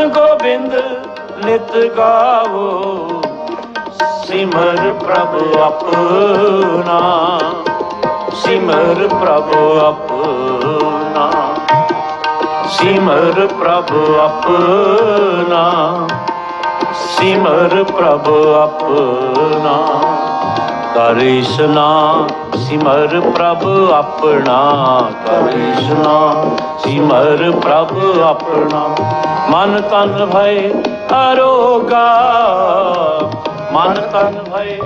ਗੁਣ ਗੋਬਿੰਦ ਨਿਤ ਗਾਵੋ, ਸਿਮਰ ਪ੍ਰਭ ਆਪਣਾ। ਸਿਮਰ ਪ੍ਰਭ ਆਪਣਾ। ਸਿਮਰ ਪ੍ਰਭ ਆਪਣਾ। ਸਿਮਰ ਪ੍ਰਭ ਆਪਣਾ। ਕਰਿਸ਼ਨਾ ਸਿਮਰ ਪ੍ਰਭ ਆਪਣਾ ਕਰਿਸ਼ਨਾ ਸਿਮਰ ਪ੍ਰਭ ਆਪਣਾ। ਮਨ ਤਨ ਭਏ ਅਰੋਗਾ, ਮਨ ਤਨ ਭਏ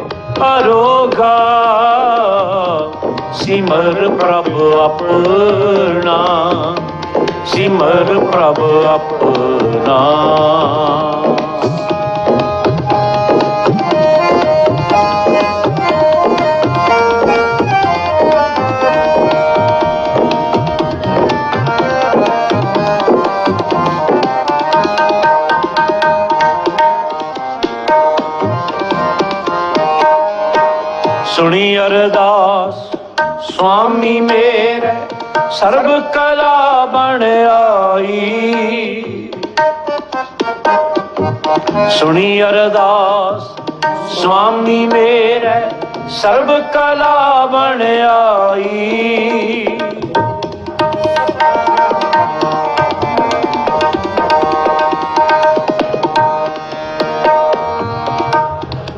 ਅਰੋਗਾ, ਸਿਮਰ ਪ੍ਰਭ ਆਪਣਾ, ਸਿਮਰ ਪ੍ਰਭ ਆਪਣਾ। ਸੁਣੀ ਅਰਦਾਸ, ਸੁਆਮੀ ਮੇਰੇ, ਸਰਬ ਕਲਾ ਬਣ ਆਈ। ਸੁਣੀ ਅਰਦਾਸ, ਸੁਆਮੀ ਮੇਰੇ, ਸਰਬ ਕਲਾ ਬਣ ਆਈ।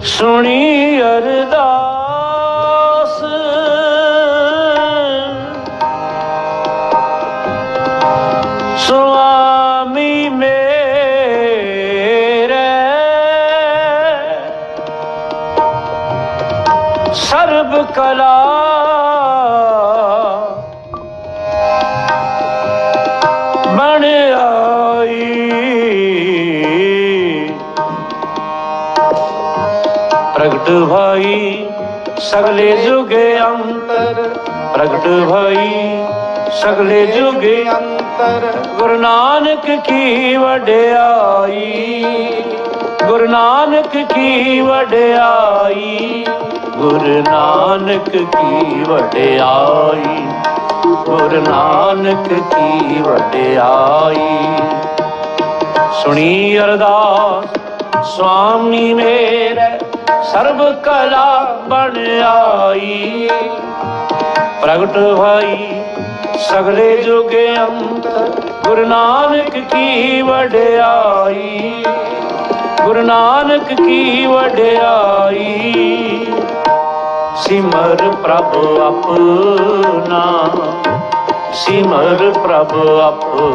ਸੁਣੀ ਅਰਦਾਸ ਸਰਬ ਕਲਾ। ਬਣ ਆਈ। ਪ੍ਰਗਟ ਭਾਈ ਸਗਲੇ ਜੁਗੇ ਅੰਤਰ। ਪ੍ਰਗਟ ਭਾਈ ਸਗਲੇ ਜੁਗੇ ਅੰਤਰ। ਗੁਰੂ ਨਾਨਕ ਕੀ ਵਡਿਆਈ। ਗੁਰੂ ਨਾਨਕ ਕੀ ਵਡਿਆਈ? ਗੁਰੂ ਨਾਨਕ ਕੀ ਵਡਿਆਈ? ਗੁਰੂ ਨਾਨਕ ਕੀ ਵਡਿਆਈ? ਸੁਣੀ ਅਰਦਾਸ ਸੁਆਮੀ ਮੇਰੇ ਸਰਬ ਕਲਾ ਬਣ ਆਈ। ਪ੍ਰਗਟ ਭਾਈ ਸਗਲੇ ਜੁਗੇ ਅੰਤ, ਗੁਰੂ ਨਾਨਕ ਕੀ ਵਡਿਆਈ? ਗੁਰੂ ਨਾਨਕ ਕੀ ਵਡਿਆਈ? ਸਿਮਰ ਪ੍ਰਭ ਆਪਣਾ ਸਿਮਰ ਪ੍ਰਭ ਆਪਣਾ।